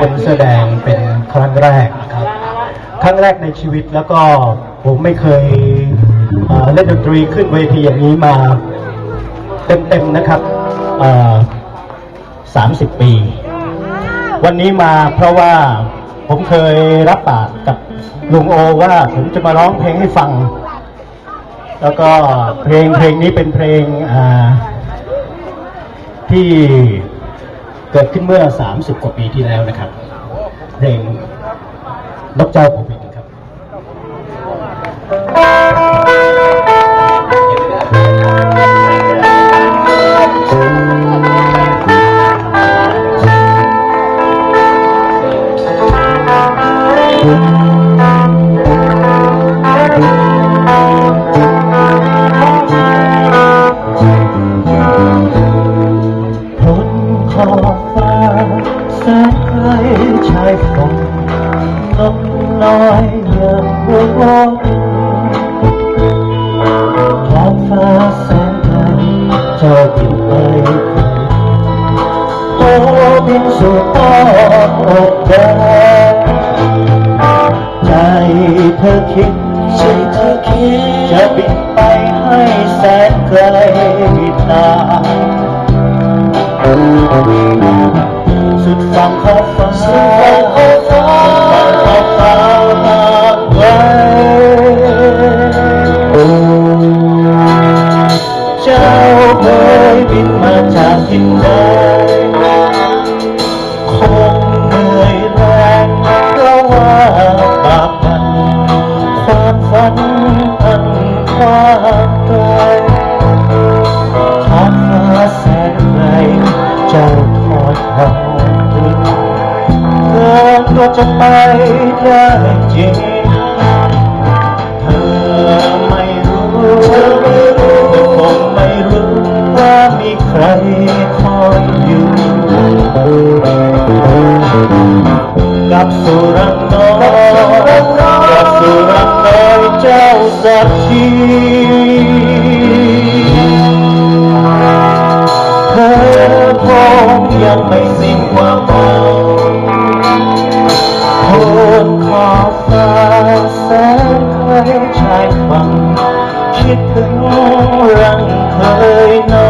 เป็นแสดงเป็นครั้งแรกนะครับ ครั้งแรกในชีวิตแล้วก็ผมไม่เคยเอ่อเล่นดนตรีขึ้นเวทีอย่างนี้มาเต็มๆนะครับเอ่อ30ปี วันนี้มาเพราะว่าผมเคยรับปากกับลุงโอว่าผมจะมาร้องเพลงให้ฟัง แล้วก็เพลงเพลงนี้เป็นเพลงอ่าที่ เกิดขึ้นเมื่อ 30 กว่าปีที่แล้วนะครับเพลงนกเจ้าผม อนอกแดนใจเธอคิดใจเธอคิดจะบินไปให้แสนไกลนาสุดฝั่งขอบฟ้าสุดฝั่งขอบฟ้าขอบฟ้าบางไกลเจ้าเคยบินมาจากที่ไหน ไปได้จริงเธอไม่รู้เธอไม่รู้คงไม่รู้ว่ามีใครคอยอยู่กับสุรังน้อยกับสุรังน้อยเจ้าสักทีเธอคงยังไม่สิ รังเคยนอน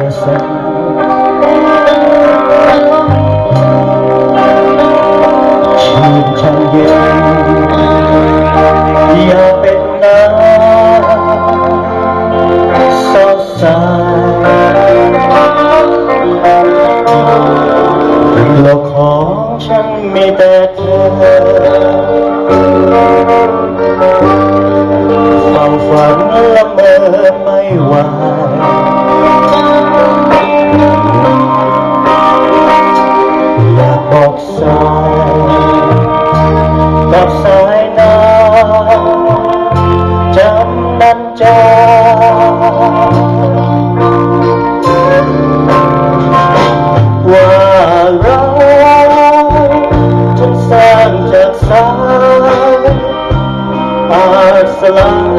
าย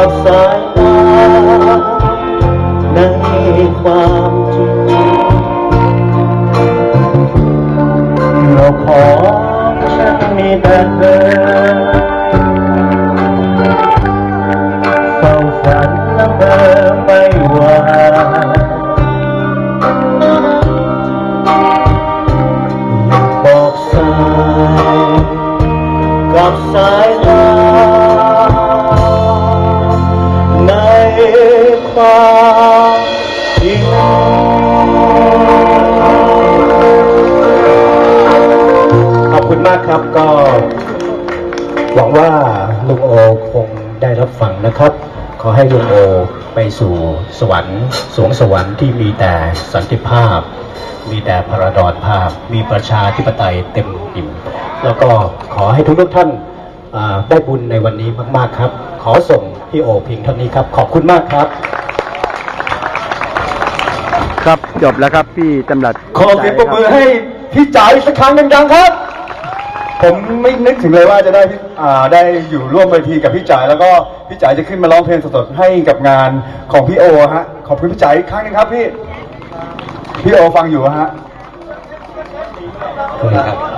ากบ ลุงโอคงได้รับฟังนะครับ ขอให้ลุงโอไปสู่สวรรค์สวงสวรรค์ที่มีแต่สันติภาพ มีแต่พระดอนภาพ มีประชาธิปไตยเต็มอิ่ม แล้วก็ขอให้ทุกทุกๆท่านอ่าได้บุญในวันนี้มากๆครับ ขอส่งพี่โอเพียงเท่านี้ครับ ขอบคุณมากครับ ครับจบแล้วครับพี่จำรัดขอเสียงปรบมือให้พี่จ๋าอีกสักครั้งดังๆครับ ผมไม่นึกถึงเลยว่าจะได้พี่อ่าได้อยู่ร่วมเวทีกับพี่จ๋าแล้วก็พี่จ๋าจะขึ้นมาร้องเพลงสดๆให้กับงานของพี่โอฮะขอบคุณพี่จ๋าอีกครั้งหนึงครับพี่พี่โอฟังอยู่ฮะ ขอบคุณครับ